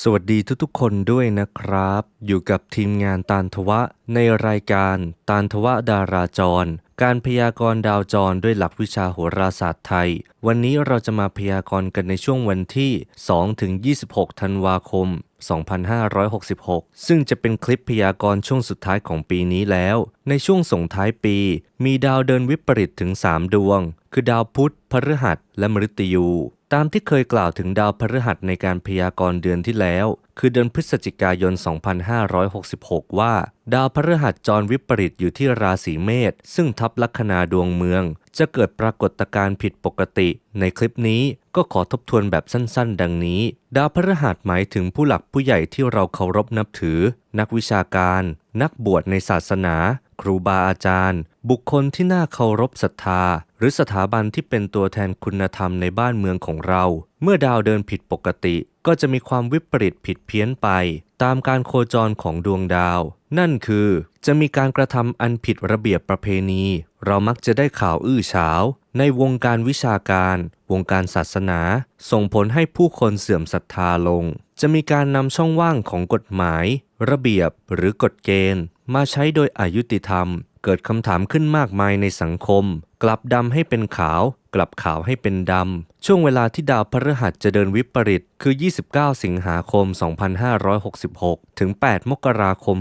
สวัสดีทุกๆ คนด้วยนะครับ อยู่กับทีมงานตาลทวะ ในรายการตาลทวะดาราจร การพยากรณ์ดาวจรด้วยหลักวิชาโหราศาสตร์ไทย วันนี้เราจะมาพยากรณ์กันในช่วงวันที่2-26 ธันวาคม 2566 ซึ่งจะเป็นคลิปพยากรณ์ช่วงสุดท้ายของปีนี้แล้ว ในช่วงส่งท้ายปี มีดาวเดินวิปริตถึง 3 ดวง คือดาวพุธพฤหัสและมฤตยู ตามที่เคยกล่าวถึงดาวพฤหัสในการพยากรณ์เดือนที่แล้ว คือเดือนพฤศจิกายน 2566 ว่า ดาวพฤหัสจรวิปริตอยู่ที่ราศีเมษซึ่งทับลัคนาดวงเมือง จะเกิดปรากฏการณ์ผิดปกติ ในคลิปนี้ก็ขอทบทวนแบบสั้นๆ ดังนี้ ดาวพฤหัสหมายถึงผู้หลักผู้ใหญ่ที่เราเคารพนับถือ นักวิชาการ นักบวชในศาสนา ครูบาอาจารย์ บุคคลที่น่าเคารพศรัทธา หรือสถาบันที่เป็นตัวแทนคุณธรรมในบ้านเมืองของเรา เมื่อดาวเดินผิดปกติ ก็จะมีความวิปริตผิดเพี้ยนไป ตามการโคจรของดวงดาว นั่นคือ จะมีการกระทำอันผิดระเบียบประเพณี เรามักจะได้ข่าวอื้อฉาว ในวงการวิชาการ วงการศาสนา ส่งผลให้ผู้คนเสื่อมศรัทธาลง จะมีการนำช่องว่างของกฎหมายระเบียบหรือกฎเกณฑ์ มาใช้โดยอายุติธรรม เกิดคำถามขึ้นมากมายในสังคม กลับดำให้เป็นขาว กลับขาวให้เป็นดำ ช่วงเวลาที่ดาวพฤหัสจะเดินวิปริตคือ 29 สิงหาคม 2566 ถึง 8 มกราคม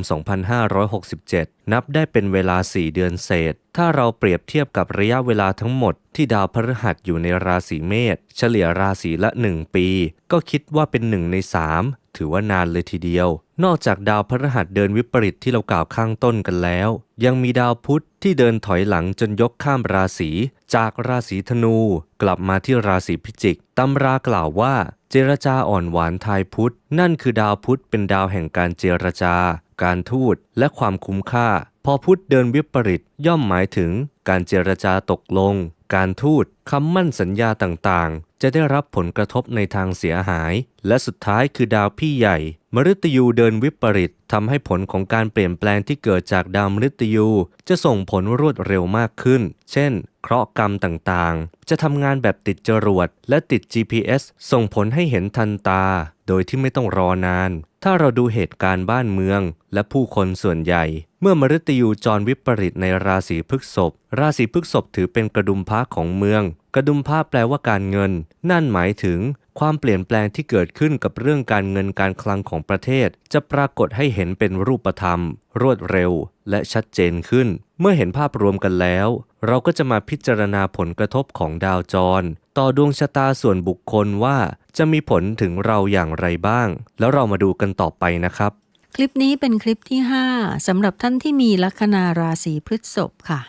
2567 นับได้เป็นเวลา 4 เดือนเศษ ถ้าเราเปรียบเทียบกับระยะเวลาทั้งหมดที่ดาวพฤหัสอยู่ในราศีเมษเฉลี่ยราศีละ 1 ปี ก็คิดว่าเป็น 1 ใน 3 ถือว่านานเลยทีเดียว นอกจากดาวพฤหัสเดินวิปริตที่เรากล่าวข้างต้นกันแล้ว ยังมีดาวพุธที่เดินถอยหลังจนยกข้ามราศี จากราศีธนูกลับมาที่ราศีพิจิกตำรากล่าวว่า เจรจาอ่อนหวานทายพุธ นั่นคือดาวพุธเป็นดาวแห่งการเจรจา การทูตและความคุ้มค่า พอพุธเดินวิปริตย่อมหมายถึง การเจรจาตกลง การทูตคำมั่นสัญญาต่างๆ จะได้รับผลกระทบในทางเสียหาย และสุดท้ายคือดาวพี่ใหญ่ มฤตยูเดินวิปริตทำให้ผลของการเปลี่ยนแปลงที่เกิดจากดาวมฤตยู จะส่งผลรวดเร็วมากขึ้น เช่น เคราะห์กรรมต่างๆ จะทำงานแบบติดจรวด และติด GPS ส่งผลให้เห็นทันตา โดยที่ไม่ต้องรอนาน ถ้าเราดูเหตุการณ์บ้านเมือง และผู้คนส่วนใหญ่ เมื่อมฤตยูจรวิปริตในราศีพฤษภ ราศีพฤษภถือเป็นกระดุมพระของเมือง กระดุมพระแปลว่าการเงิน นั่นหมายถึง ความเปลี่ยนแปลงที่เกิดขึ้นกับเรื่องการเงินการคลังของประเทศ จะปรากฏให้เห็นเป็นรูปธรรม รวดเร็ว และชัดเจนขึ้น เมื่อเห็นภาพรวมกันแล้ว เราก็จะมาพิจารณาผลกระทบของดาวจร ต่อดวงชะตาส่วนบุคคลว่าจะมีผลถึงเราอย่างไรบ้าง แล้วเรามาดูกันต่อไปนะครับ คลิปนี้เป็นคลิปที่ 5สำหรับท่านที่มีลัคนาราศีพฤษภค่ะ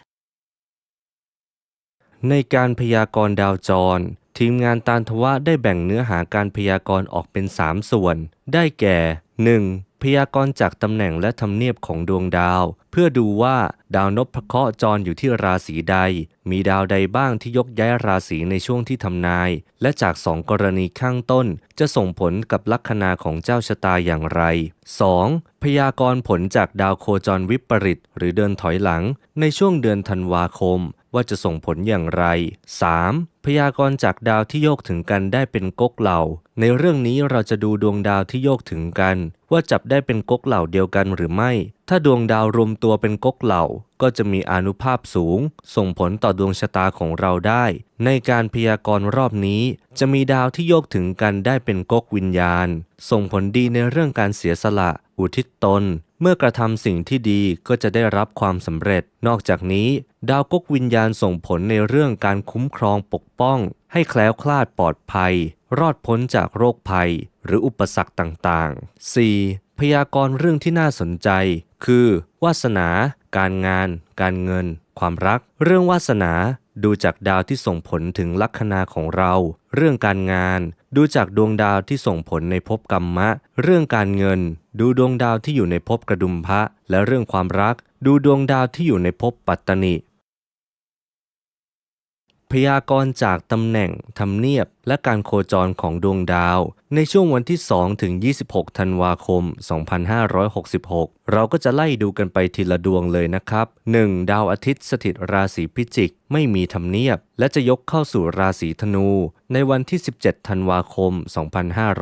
ในการพยากรณ์ดาวจร ทีมงานตานทวะได้แบ่งเนื้อหาการพยากรณ์ออกเป็น 3 ส่วน ได้แก่ 1. พยากรณ์จากตำแหน่งและทำเนียบของดวงดาว เพื่อดูว่าดาวนพเคราะห์จรอยู่ที่ราศีใด มีดาวใดบ้างที่ยกย้ายราศีในช่วงที่ทำนาย และจากสองกรณีข้างต้น จะส่งผลกับลัคนาของเจ้าชะตาอย่างไร 2. พยากรณ์ผลจากดาวโคจรวิปริตหรือเดินถอยหลังในช่วงเดือนธันวาคม ว่าจะส่งผลอย่างไร 3. พยากรณ์จากดาวที่โยกถึงกันได้เป็นก๊กเหล่า ในเรื่องนี้เราจะดูดวงดาวที่โยกถึงกัน ว่าจับได้เป็นก๊กเหล่าเดียวกันหรือไม่ ถ้าดวงดาวรวมตัวเป็นก๊กเหล่า ก็จะมีอนุภาพสูง ส่งผลต่อดวงชะตาของเราได้ ในการพยากรณ์รอบนี้ จะมีดาวที่โยกถึงกันได้เป็นก๊กวิญญาณ ส่งผลดีในเรื่องการเสียสละ อุทิศตน เมื่อกระทำสิ่งที่ดีก็จะได้รับความสำเร็จ นอกจากนี้ ดาวก๊กวิญญาณส่งผลในเรื่องการคุ้มครองปกป้อง ให้แคล้วคลาดปลอดภัย รอดพ้นจากโรคภัย หรืออุปสรรคต่างๆ 4. พยากรณ์เรื่องที่น่าสนใจ คือ วาสนา การงาน การเงิน ความรัก เรื่องวาสนาดูจากดาวที่ส่งผลถึงลัคนาของเรา เรื่องการงาน ดูจากดวงดาวที่ส่งผลในภพกรรมะ เรื่องการเงิน ดูดวงดาวที่อยู่ในภพกระดุมพระ และเรื่องความรัก ดูดวงดาวที่อยู่ในภพปัตตนิ พยากรณ์จากตำแหน่งทำเนียบ และการโคจรของดวงดาว ในช่วงวันที่ 2 ถึง 26 ธันวาคม 2566 เราก็จะไล่ดูกันไปทีละดวงเลยนะครับ 1. ดาวอาทิตย์สถิตราศีพิจิก ไม่มีทำเนียบ และจะยกเข้าสู่ราศีธนู ในวันที่ 17 ธันวาคม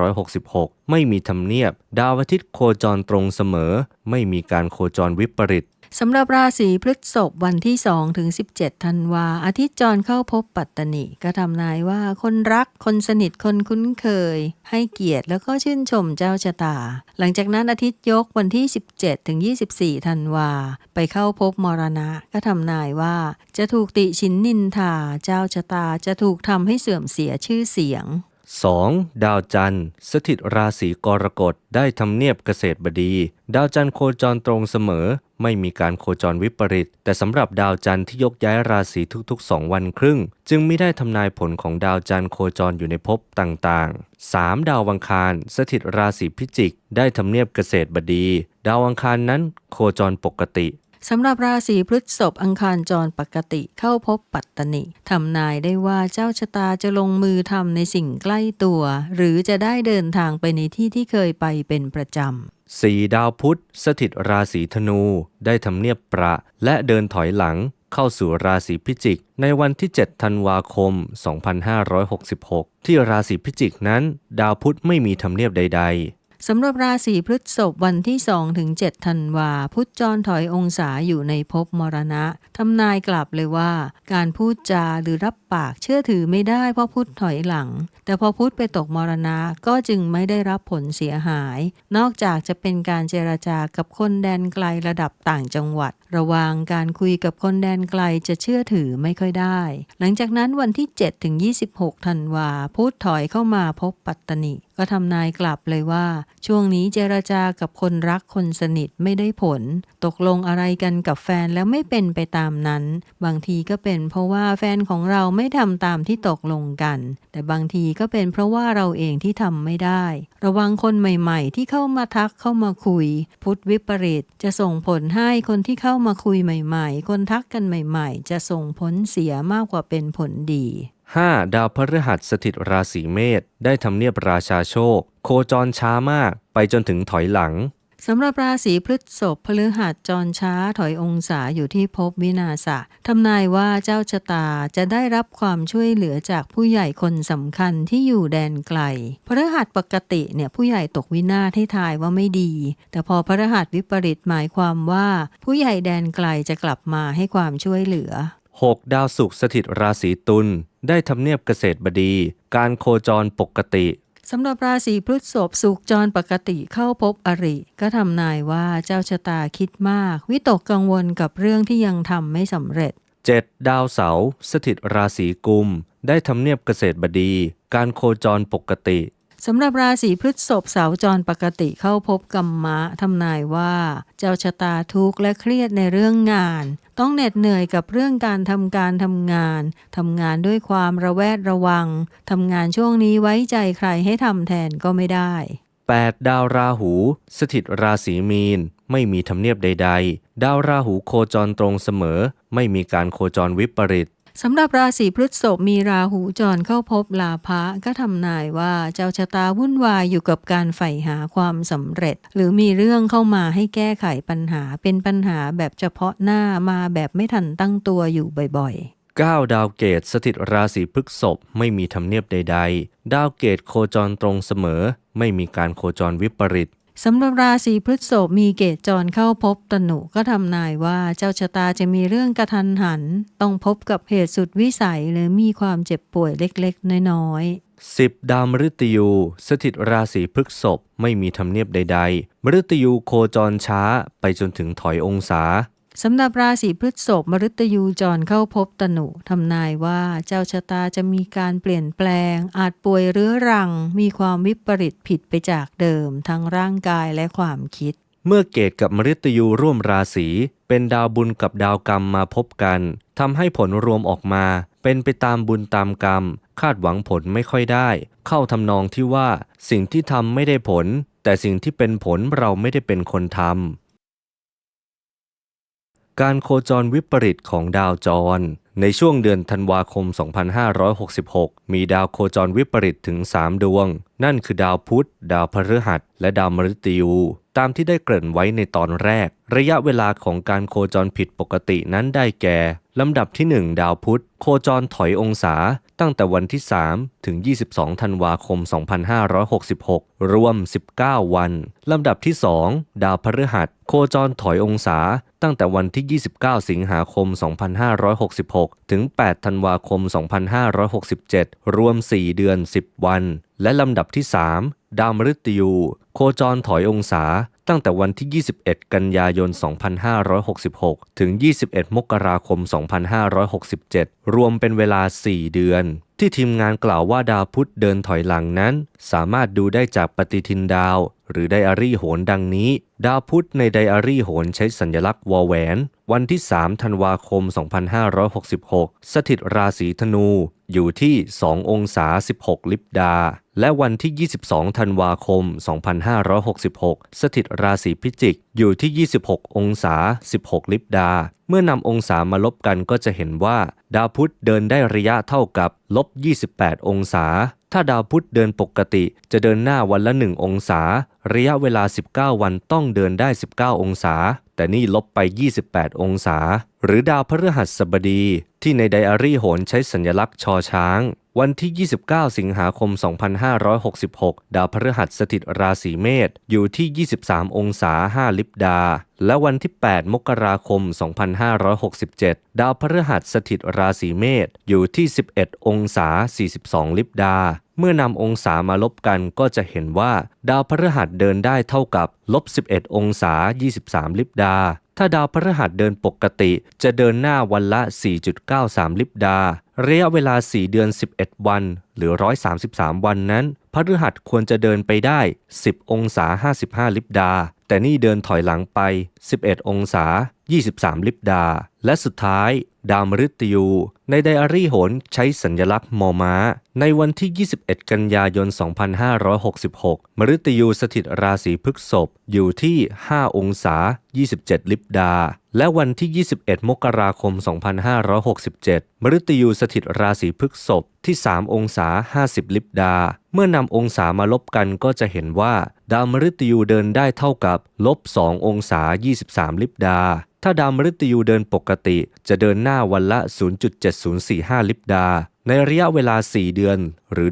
2566 ไม่มีทำเนียบ ดาวอาทิตย์โคจรตรงเสมอ ไม่มีการโคจรวิปริต สำหรับราศีพฤษภวันที่2ถึง17ธันวาอาทิตย์จรเข้าพบปัตตนิก็ทำนายว่าคนรักคนสนิทคนคุ้นเคย ให้เกียรติแล้วก็ชื่นชมเจ้าชะตา หลังจากนั้นอาทิตย์ยกวันที่ 17ถึง24ธันวาไปเข้าพบมรณะ ก็ทำนายว่า จะถูกติชินนินทาเจ้าชะตาจะถูกทำให้เสื่อมเสียชื่อเสียง 2. ดาวจันทร์ สถิตราศีกรกฎได้ทำเนียบเกษตรบดี ดาวจันทร์โคจรตรงเสมอ ไม่มีการโคจรวิปริต แต่สำหรับดาวจันทร์ที่ยกย้ายราศีทุกๆ 2 วันครึ่ง จึงไม่ได้ทำนายผลของดาวจันทร์โคจรอยู่ในภพต่างๆ 3. ดาววังคาร สถิตราศีพิจิก ได้ทำเนียบเกษตรบดี ดาวอังคารนั้นโคจรปกติสำหรับราศีพฤษภอังคารจรปกติเข้าพบปัตตนิทำนายได้ว่าเจ้าชะตาจะลงมือทำในสิ่งใกล้ตัว หรือจะได้เดินทางไปในที่ที่เคยไปเป็นประจำ สี่ดาวพุธสถิตราศีธนูได้ทำเนียบประ และเดินถอยหลังเข้าสู่ราศีพิจิก ในวันที่ 7 ธันวาคม 2566 ที่ราศีพิจิกนั้น ดาวพุธไม่มีทำเนียบใด ๆ สำหรับราศีพฤษภวันที่2ถึง7ธันวา พุธจรถอยองศาอยู่ในภพมรณะทำนายกลับเลยว่า การพูดจาหรือรับปากเชื่อถือไม่ได้เพราะพุธถอยหลัง แต่พอพุธไปตกมรณะก็จึงไม่ได้รับผลเสียหาย นอกจากจะเป็นการเจรจากับคนแดนไกลระดับต่างจังหวัด ระวังการคุยกับคนแดนไกลจะเชื่อถือไม่ค่อยได้ หลังจากนั้นวันที่ 7 ถึง 26 ธันวาพุธถอยเข้ามาพบปัตตนิ ก็ทำนายกลับเลยว่า ช่วงนี้เจรจากับคนรักคนสนิทไม่ได้ผล ตกลงอะไรกันกับแฟนแล้วไม่เป็นไปตามนั้น บางทีก็เป็นเพราะว่าแฟนของเราไม่ทำตามที่ตกลงกัน แต่บางทีก็เป็นเพราะว่าเราเองที่ทำไม่ได้ ระวังคนใหม่ ๆ ที่เข้ามาทักเข้ามาคุย พุทธวิปริตจะส่งผลให้คนที่เข้ามาคุยใหม่ๆ คนทักกันใหม่ๆ จะส่งผลเสียมากกว่าเป็นผลดี 5. ดาวพฤหัสสถิตราศีเมษได้ทำเนียบราชาโชค โคจรช้ามากไปจนถึงถอยหลัง สำหรับราศีพฤษภพฤหัสจรช้าถอยองศาอยู่ที่ภพวินาศะทำนายว่าเจ้าชะตาจะได้รับความช่วยเหลือจากผู้ใหญ่คนสำคัญที่อยู่แดนไกลพฤหัสปกติเนี่ยผู้ใหญ่ตกวินาศให้ทายว่าไม่ดี แต่พอพฤหัสวิปริตหมายความว่า ผู้ใหญ่แดนไกลจะกลับมาให้ความช่วยเหลือ 6. ดาวศุกร์สถิตราศีตุลได้ทำเนียบเกษตรบดี การโคจรปกติ สำหรับราศีพฤษภสุขจรปกติเข้าพบอริ ก็ทำนายว่าเจ้าชะตาคิดมาก วิตกกังวลกับเรื่องที่ยังทำไม่สำเร็จ 7. ดาวเสาร์สถิตราศีกุม ได้ทำเนียบเกษตรบดี การโคจรปกติ สำหรับราศีพฤษภเสาจรปกติเข้าพบกัมมะทำนายว่า เจ้าชะตาทุกข์และเครียดในเรื่องงาน ต้องเหน็ดเหนื่อยกับเรื่องการทำการทำงานทำงานด้วยความระแวดระวังทำงานช่วงนี้ไว้ใจใครให้ทำแทนก็ไม่ได้ 8. ดาวราหู สถิตราศีมีน ไม่มีทำเนียบใด ๆ ดาวราหูโคจรตรงเสมอ ไม่มีการโคจรวิปริต สำหรับราศีพฤษภมีราหูจรเข้าพบลาภะก็ทำนายว่าเจ้าชะตาวุ่นวายอยู่กับการใฝ่หาความสำเร็จ หรือมีเรื่องเข้ามาให้แก้ไขปัญหาเป็นปัญหาแบบเฉพาะหน้ามาแบบไม่ทันตั้งตัวอยู่บ่อยๆ 9. ดาวเกตสถิตราศีพฤษภไม่มีทำเนียบใด ๆ ดาวเกตโคจรตรงเสมอ ไม่มีการโคจรวิปริต สำหรับราศีพฤษภมีเกตจรเข้าพบตนุก็ทำนายว่าเจ้าชะตาจะมีเรื่องกระทันหัน ต้องพบกับเหตุสุดวิสัยหรือมีความเจ็บป่วยเล็กๆ น้อยๆสิบดาวมฤตยู สถิตราศีพฤษภไม่มีทำเนียบใด ๆ มฤตยูโคจรช้าไปจนถึงถอยองศา สำหรับราศีพฤษภมฤตยูจรเข้าพบตนุทำนายว่าเจ้าชะตาจะมีการเปลี่ยนแปลง อาจป่วยเรื้อรัง มีความวิปริตผิดไปจากเดิม ทั้งร่างกายและความคิด เมื่อเกตกับมฤตยูร่วมราศีเป็นดาวบุญกับดาวกรรมมาพบกันทำให้ผลรวมออกมา เป็นไปตามบุญตามกรรม คาดหวังผลไม่ค่อยได้ เข้าทำนองที่ว่า สิ่งที่ทำไม่ได้ผล แต่สิ่งที่เป็นผลเราไม่ได้เป็นคนทำ การโคจรวิปริตของดาวจร ในช่วงเดือนธันวาคม 2566 มีดาวโคจรวิปริตถึง 3 ดวง นั่นคือดาวพุธ ดาวพฤหัส และดาวมฤตยูตามที่ได้เกริ่นไว้ในตอนแรก ระยะเวลาของการโคจรผิดปกตินั้นได้แก่ ลำดับที่ 1 ดาวพุธ โคจรถอยองศา ตั้งแต่วันที่ 3 ถึง 22 ธันวาคม 2566 รวม 19 วัน ลำดับที่ 2 ดาวพฤหัส โคจรถอยองศา ตั้งแต่วันที่ 29 สิงหาคม 2566 ถึง 8 ธันวาคม 2567 รวม 4 เดือน 10 วัน และลำดับที่ 3 ดาวมฤตยู โคจรถอยองศา ตั้งแต่วันที่ 21 กันยายน 2566 ถึง 21 มกราคม 2567 รวมเป็นเวลา 4 เดือน ที่ทีมงานกล่าวว่าดาวพุธเดินถอยหลังนั้น สามารถดูได้จากปฏิทินดาว หรือไดอารี่โหนดังนี้ ดาวพุธในไดอารี่โหนใช้สัญลักษณ์วอแหวน วันที่ 3 ธันวาคม 2566 สถิตราศีธนู อยู่ที่ 2 องศา 16 ลิบดา และวันที่ 22 ธันวาคม 2566 สถิตราศีพิจิกอยู่ที่ 26 องศา 16 ลิบดา เมื่อนำองศามาลบกันก็จะเห็นว่า ดาวพุธเดินได้ระยะเท่ากับลบ 28 องศา ถ้าดาวพุธเดินปกติจะเดินหน้าวันละ 1 องศา ระยะเวลา 19 วันต้องเดินได้ 19 องศา แต่นี่ลบไป 28 องศา หรือดาวพฤหัสบดี ที่ในไดอารี่โหนใช้สัญลักษณ์ชอช้าง วันที่ 29 สิงหาคม 2566 ดาวพฤหัสสถิตราศีเมษอยู่ที่ 23 องศา 5 ลิบดา และวันที่ 8 มกราคม 2567 ดาวพฤหัสสถิตราศีเมษอยู่ที่ 11 องศา 42 ลิบดา เมื่อนำองศามาลบกันก็จะเห็นว่าดาวพฤหัสเดินได้เท่ากับลบ11 องศา 23 ลิบดา ถ้าดาวพฤหัสเดินปกติ จะเดินหน้าวันละ 4.93 ลิบดา ระยะเวลา 4 เดือน 11 วัน หรือ 133 วันนั้นพฤหัสควรจะเดินไปได้ 10 องศา 55 ลิบดา แต่นี่เดินถอยหลังไป 11 องศา 23 ลิบดา และสุดท้าย ดาวมฤตยู ในไดอารี่โหนใช้สัญลักษณ์มอม้า ในวันที่ 21 กันยายน 2566 มฤตยูสถิตราศีพฤกษภอยู่ที่ 5 องศา 27 ลิบดา และวันที่ 21 มกราคม 2567 มฤตยูสถิตราศีพฤกษภที่ 3 องศา 50 ลิบดา เมื่อนำองศามาลบกันก็จะเห็นว่า ดาวมฤตยูเดินได้เท่ากับลบ2องศา 23 ลิบดา ถ้าดาวมฤตยูเดินปกติ จะเดินหน้าวันละ 0.7045 ลิบดา ในระยะเวลา 4 เดือนหรือ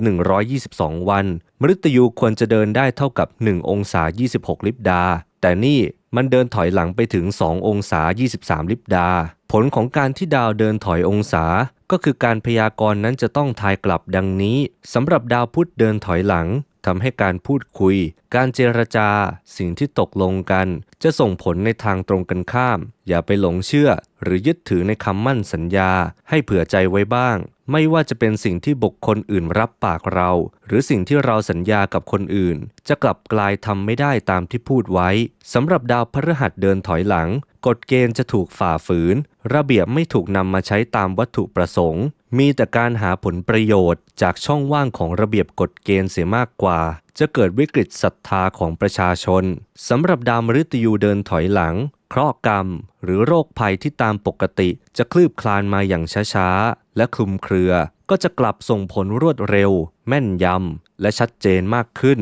122 วัน มฤตยูควรจะเดินได้เท่ากับ 1 องศา 26 ลิบดา แต่นี่มันเดินถอยหลังไปถึง 2 องศา 23 ลิบดา ผลของการที่ดาวเดินถอยองศา ก็คือการพยากรณ์นั้นจะต้องทายกลับดังนี้สำหรับดาวพุธเดินถอยหลัง ทำให้การพูดคุย การเจรจา สิ่งที่ตกลงกัน จะส่งผลในทางตรงกันข้าม อย่าไปหลงเชื่อ หรือยึดถือในคำมั่นสัญญา ให้เผื่อใจไว้บ้าง ไม่ว่าจะเป็นสิ่งที่บุคคลอื่นรับปากเรา หรือสิ่งที่เราสัญญากับคนอื่น จะกลับกลายทำไม่ได้ตามที่พูดไว้สำหรับดาวพฤหัสเดินถอยหลัง กฎเกณฑ์จะถูกฝ่าฝืน ระเบียบไม่ถูกนำมาใช้ตามวัตถุประสงค์ มีแต่การหาผลประโยชน์จากช่องว่างของระเบียบกฎเกณฑ์เสียมากกว่า จะเกิดวิกฤตศรัทธาของประชาชนสำหรับดาวมฤตยูเดินถอยหลัง เคราะห์กรรม หรือโรคภัยที่ตามปกติ จะคลืบคลานมาอย่างช้าๆ และคลุมเครือ ก็จะกลับส่งผลรวดเร็ว แม่นยำและชัดเจนมากขึ้น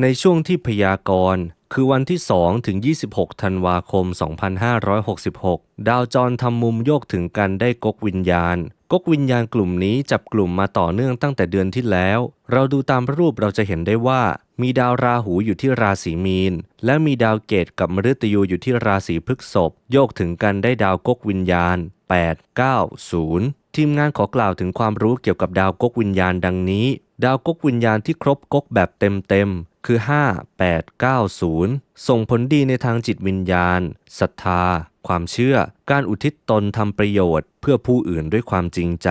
ในช่วงที่พยากรณ์ คือวันที่ 2 ถึง 26 ธันวาคม 2566 ดาวจรทำมุมโยกถึงกันได้กกวิญญาณ กกวิญญาณกลุ่มนี้จับกลุ่มมาต่อเนื่องตั้งแต่เดือนที่แล้ว เราดูตามรูปเราจะเห็นได้ว่า มีดาวราหูอยู่ที่ราศีมีน และมีดาวเกตกับมฤตยูอยู่ที่ราศีพฤษภ โยกถึงกันได้ดาวกกวิญญาณ 8 9 0 ทีมงานขอกล่าวถึงความรู้เกี่ยวกับดาวกกวิญญาณดังนี้ ดาวกกวิญญาณที่ครบกกแบบเต็มๆ คือ 5 8 9 0 ส่งผลดีในทางจิตวิญญาณศรัทธา ความเชื่อ การอุทิศตนทำประโยชน์ เพื่อผู้อื่นด้วยความจริงใจ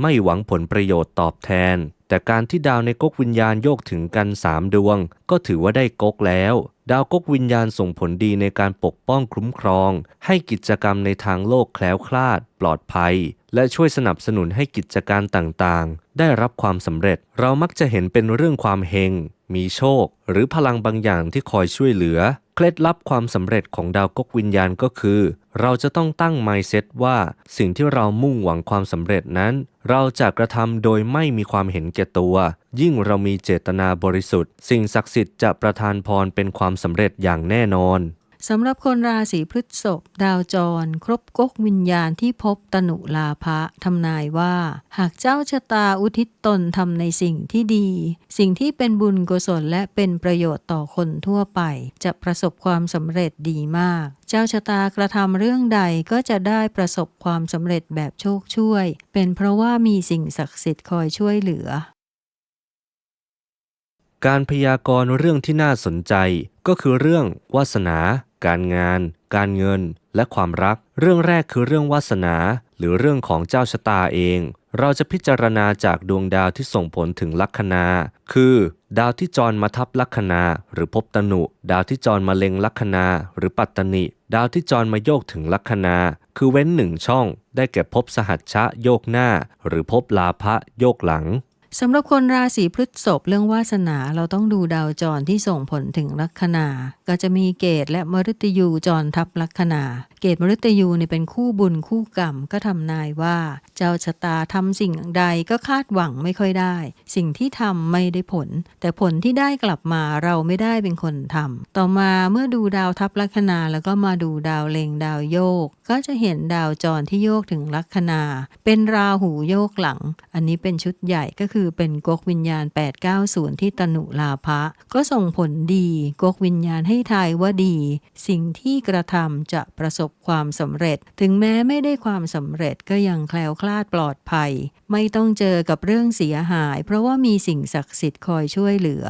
ไม่หวังผลประโยชน์ตอบแทน แต่การที่ดาวในก๊กวิญญาณโยกถึงกันสามดวง ก็ถือว่าได้ก๊กแล้ว ดาวก๊กวิญญาณส่งผลดีในการปกป้องคุ้มครอง ให้กิจกรรมในทางโลกแคล้วคลาด ปลอดภัย และช่วยสนับสนุนให้กิจการต่างๆ ได้รับความสำเร็จ เรามักจะเห็นเป็นเรื่องความเฮง มีโชค หรือพลังบางอย่างที่คอยช่วยเหลือ เคล็ดลับความสำเร็จของดาวกกวิญญาณก็คือ เราจะต้องตั้ง mindset ว่าสิ่งที่เรามุ่งหวังความสำเร็จนั้น เราจะกระทำโดยไม่มีความเห็นแก่ตัว ยิ่งเรามีเจตนาบริสุทธิ์ สิ่งศักดิ์สิทธิ์จะประทานพรเป็นความสำเร็จอย่างแน่นอน สำหรับคนราศีพฤษภดาวจร ครบก๊กวิญญาณที่พบตนุลาภะทำนายว่า หากเจ้าชะตาอุทิศตนทำในสิ่งที่ดี สิ่งที่เป็นบุญกุศลและเป็นประโยชน์ต่อคนทั่วไป จะประสบความสำเร็จดีมาก เจ้าชะตากระทำเรื่องใดก็จะได้ประสบความสำเร็จแบบโชคช่วย เป็นเพราะว่ามีสิ่งศักดิ์สิทธิ์คอยช่วยเหลือการพยากรณ์เรื่องที่น่าสนใจก็คือเรื่องวาสนา การงาน การเงิน และความรัก เรื่องแรกคือเรื่องวาสนา หรือเรื่องของเจ้าชะตาเอง เราจะพิจารณาจากดวงดาวที่ส่งผลถึงลัคนา คือ ดาวที่จรมาทับลัคนา หรือภพตนุ ดาวที่จรมาเล็งลัคนา หรือปัตตนิ ดาวที่จรมาโยกถึงลัคนา คือเว้นหนึ่งช่อง ได้แก่ภพสหัชชะโยกหน้า หรือภพลาภะโยกหลัง สำหรับคนราศีพฤษภเรื่องวาสนาเราต้องดูดาวจรที่ส่งผลถึงลัคนา ก็จะมีเกตและมฤตยูจรทับลัคนา เกตมฤตยูเนี่ยเป็นคู่บุญคู่กรรมก็ทำนายว่า เจ้าชะตาทำสิ่งใดก็คาดหวังไม่ค่อยได้ สิ่งที่ทำไม่ได้ผล แต่ผลที่ได้กลับมาเราไม่ได้เป็นคนทำต่อมาเมื่อดูดาวทับลัคนาแล้วก็มาดูดาวเลงดาวโยก ก็จะเห็นดาวจรที่โยกถึงลัคนา เป็นราหูโยกหลัง อันนี้เป็นชุดใหญ่ก็คือือเป็นกกวิญญาณ 890 ที่ตนุลาภะก็ส่งผลดีกกวิญญาณให้ทายว่าดี สิ่งที่กระทำจะประสบความสำเร็จ ถึงแม้ไม่ได้ความสำเร็จก็ยังแคล้วคลาดปลอดภัย ไม่ต้องเจอกับเรื่องเสียหาย เพราะว่ามีสิ่งศักดิ์สิทธิ์คอยช่วยเหลือ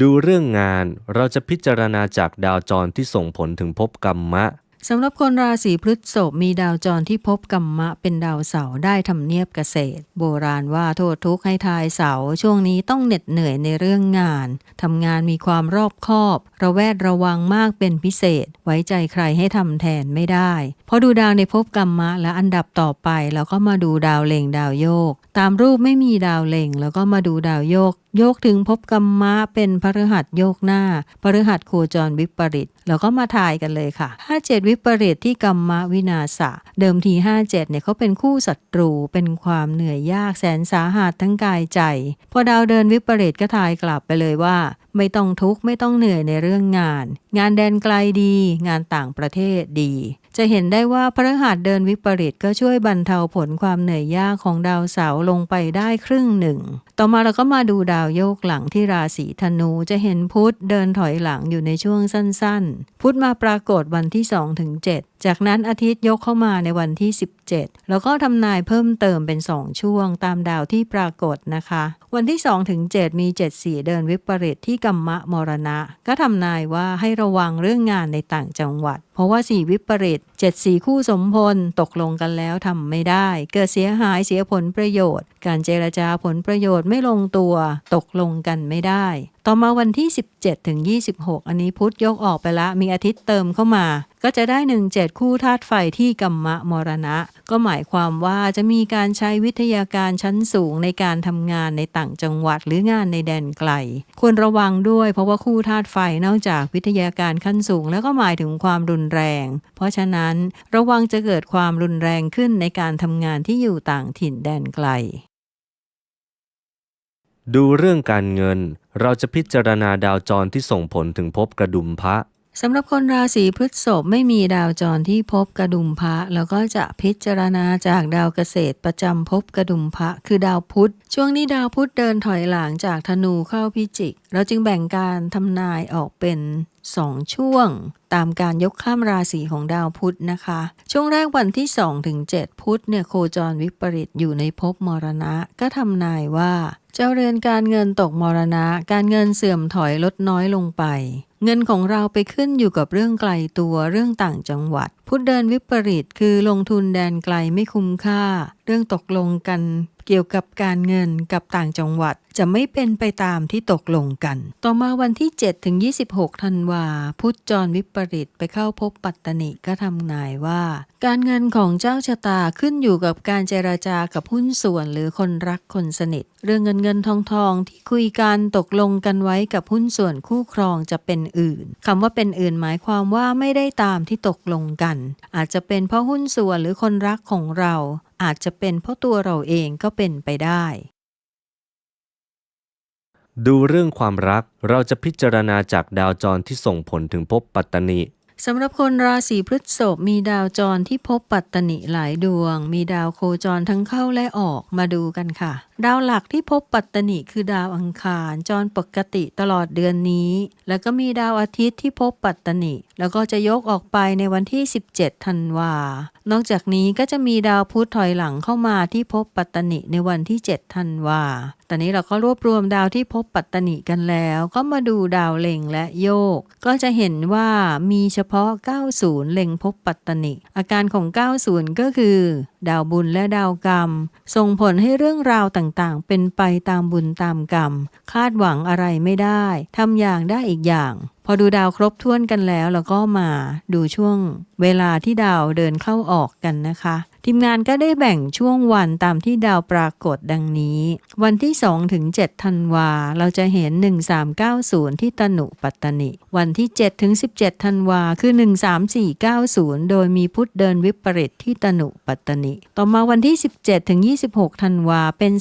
ดูเรื่องงานเราจะพิจารณาจากดาวจรที่ส่งผลถึงภพกรรมะ สำหรับคนราศีพฤษภมีดาวจรที่พบกรรมะเป็นดาวเสาได้ทำเนียบเกษตร โบราณว่าโทษทุกข์ให้ทายเสาช่วงนี้ต้องเหน็ดเหนื่อยในเรื่องงานทำงานมีความรอบคอบ ระแวดระวังมากเป็นพิเศษ ไว้ใจใครให้ทำแทนไม่ได้พอดูดาวในภพกรรมะและอันดับต่อไปแล้วก็มาดูดาวเล็งดาวโยก ตามรูปไม่มีดาวเล็งแล้วก็มาดูดาวโยก โยกถึงภพกรรมะเป็นพฤหัสโยกหน้าพฤหัสโคจรวิปริต แล้วก็มาทายกันเลยค่ะ 57 วิปริตที่กรรมะวินาศะเดิมที 57เนี่ยเขาเป็นคู่ศัตรูเป็นความเหนื่อยยากแสนสาหัสทั้งกายใจ พอดาวเดินวิปริตก็ทายกลับไปเลยว่า ไม่ต้องทุกข์ไม่ต้องเหนื่อยในเรื่องงาน งานแดนไกลดี งานต่างประเทศดี จะเห็นได้ว่าพระหัสเดินวิปริตก็ช่วยบรรเทาผลความเหนื่อยยากของดาวเสาร์ลงไปได้ครึ่งหนึ่ง ต่อมาเราก็มาดูดาวโยกหลังที่ราศีธนูจะเห็นพุธเดินถอยหลังอยู่ในช่วงสั้นๆ พุธมาปรากฏวันที่2ถึง7จากนั้นอาทิตย์ยกเข้ามาในวันที่ 7 แล้วก็ทำนายเพิ่มเติมเป็น 2 ช่วงตามดาวที่ปรากฏนะคะ วันที่2ถึง7มี7สีเดินวิปริตที่กัมมะมรณะ ก็ทำนายว่าให้ระวังเรื่องงานในต่างจังหวัด เพราะว่าสีวิปริต7สีคู่สมพลตกลงกันแล้วทำไม่ได้ เกิดเสียหายเสียผลประโยชน์ การเจรจาผลประโยชน์ไม่ลงตัว ตกลงกันไม่ได้ต่อมาวันที่ 17ถึง26 อันนี้พุธยกออกไปละ มีอาทิตย์เติมเข้ามา ก็จะได้ 17 คู่ธาตุไฟที่กัมมะมรณะ ก็หมายความว่าจะมีการใช้วิทยาการชั้นสูงในการทำงานในต่างจังหวัดหรืองานในแดนไกล ควรระวังด้วยเพราะว่าคู่ธาตุไฟนอกจากวิทยาการขั้นสูง แล้วก็หมายถึงความรุนแรง เพราะฉะนั้นระวังจะเกิดความรุนแรงขึ้นในการทำงานที่อยู่ต่างถิ่นแดนไกล ดูเรื่องการเงิน เราจะพิจารณาดาวจรที่ส่งผลถึงภพกระดุมพระสำหรับคนราศีพฤษภไม่มีดาวจรที่พบกระดุมพระแล้วก็จะพิจารณาจากดาวเกษตรประจำภพกระดุมพระคือดาวพุธ ช่วงนี้ดาวพุธเดินถอยหลังจากธนูเข้าพิจิก เราจึงแบ่งการทำนายออกเป็น2ช่วง ตามการยกข้ามราศีของดาวพุธนะคะ ช่วงแรกวันที่2ถึง7พุธเนี่ยโคจรวิปริตอยู่ในภพมรณะ ก็ทำนายว่า เจ้าเรือนการเงินตกมรณะ การเงินเสื่อมถอยลดน้อยลงไป เงินของเราไปขึ้นอยู่กับเรื่องไกลตัวเรื่องต่างจังหวัด พุธเดินวิปริตคือลงทุนแดนไกลไม่คุ้มค่า เรื่องตกลงกัน เกี่ยวกับการเงินกับต่างจังหวัดจะไม่เป็นไปตามที่ตกลงกัน ต่อมาวันที่ 7 ถึง 26 ธันวา พุทธจรวิปริตไปเข้าพบปัตตนิก็ทำนายว่า การเงินของเจ้าชะตาขึ้นอยู่กับการเจราจากับหุ้นส่วนหรือคนรักคนสนิท เรื่องเงินเงินทองทองที่คุยกันตกลงกันไว้กับหุ้นส่วนคู่ครองจะเป็นอื่นคำว่าเป็นอื่นหมายความว่าไม่ได้ตามที่ตกลงกัน อาจจะเป็นเพราะหุ้นส่วนหรือคนรักของเรา อาจจะเป็นเพราะตัวเราเองก็เป็นไปได้ ดูเรื่องความรักเราจะพิจารณาจากดาวจรที่ส่งผลถึงภพปัตตนิสำหรับคนราศีพฤษภมีดาวจรที่พบปัตตนิหลายดวง มีดาวโคจรทั้งเข้าและออกมาดูกันค่ะ ดาวหลักที่พบปัตตนิคือดาวอังคารจรปกติตลอดเดือนนี้ แล้วก็มีดาวอาทิตย์ที่พบปัตตนิแล้วก็จะยกออกไปในวันที่ 17 ธันวา นอกจากนี้ก็จะมีดาวพุธถอยหลังเข้ามาที่พบปัตตนิในวันที่ 7 ธันวา ตอนนี้เราก็รวบรวมดาวที่พบปัตตนิกันแล้ว ก็มาดูดาวเล็งและโยก ก็จะเห็นว่ามีเฉพาะ 90 เล็งพบปัตตนิอาการของ 90 ก็คือ ดาวบุญและดาวกรรม ส่งผลให้เรื่องราวต่างๆ เป็นไปตามบุญตามกรรม คาดหวังอะไรไม่ได้ทำอย่างได้อีกอย่างพอดูดาวครบถ้วนกันแล้วเราก็มาดูช่วงเวลาที่ดาวเดินเข้าออกกันนะคะ ทีมงานก็ได้แบ่งช่วงวันตามที่ดาวปรากฏดังนี้ วันที่ 2 ถึง 7 ธันวา เราจะเห็น 1390 ที่ตนุปัตตนิ วันที่ 7 ถึง 17 ธันวา คือ 13490 โดยมีพุทธเดินวิปริตที่ตนุปัตตนิ ต่อมาวันที่ 17 ถึง 26 ธันวา เป็น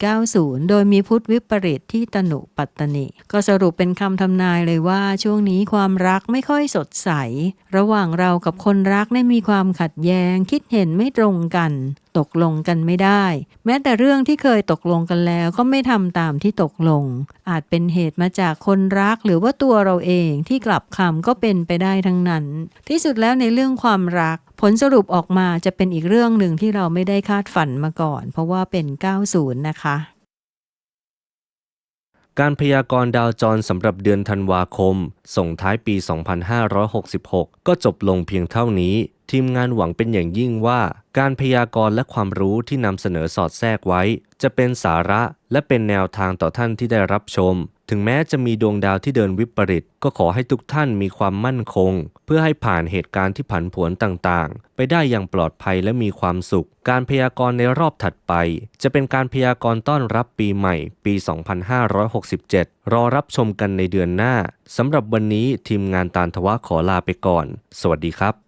3490 โดยมีพุทธวิปริตที่ตนุปัตตนิ ก็สรุปเป็นคำทำนายเลยว่าช่วงนี้ความรักไม่ค่อยสดใส ระหว่างเรากับคนรักได้มีความขัดแย้ง คิดเห็นไม่ตรงกัน ตกลงกันไม่ได้ แม้แต่เรื่องที่เคยตกลงกันแล้วก็ไม่ทำตามที่ตกลง อาจเป็นเหตุมาจากคนรักหรือว่าตัวเราเองที่กลับคำก็เป็นไปได้ทั้งนั้น ที่สุดแล้วในเรื่องความรัก ผลสรุปออกมาจะเป็นอีกเรื่องหนึ่งที่เราไม่ได้คาดฝันมาก่อน เพราะว่าเป็น 90 นะคะการพยากรณ์ดาวจรสำหรับเดือนธันวาคม ส่งท้ายปี 2566 ก็จบลงเพียงเท่านี้ ทีมงานหวังเป็นอย่างยิ่งว่า การพยากรณ์และความรู้ที่นำเสนอสอดแทรกไว้ จะเป็นสาระและเป็นแนวทางต่อท่านที่ได้รับชม ถึงแม้จะมีดวงดาวที่เดินวิปริต ก็ขอให้ทุกท่านมีความมั่นคง เพื่อให้ผ่านเหตุการณ์ที่ผันผวนต่างๆ ไปได้อย่างปลอดภัยและมีความสุข การพยากรณ์ในรอบถัดไป จะเป็นการพยากรณ์ต้อนรับปีใหม่ ปี 2567 รอรับชมกันในเดือนหน้าสำหรับวันนี้ทีมงานตานทวะขอลาไปก่อน สวัสดีครับ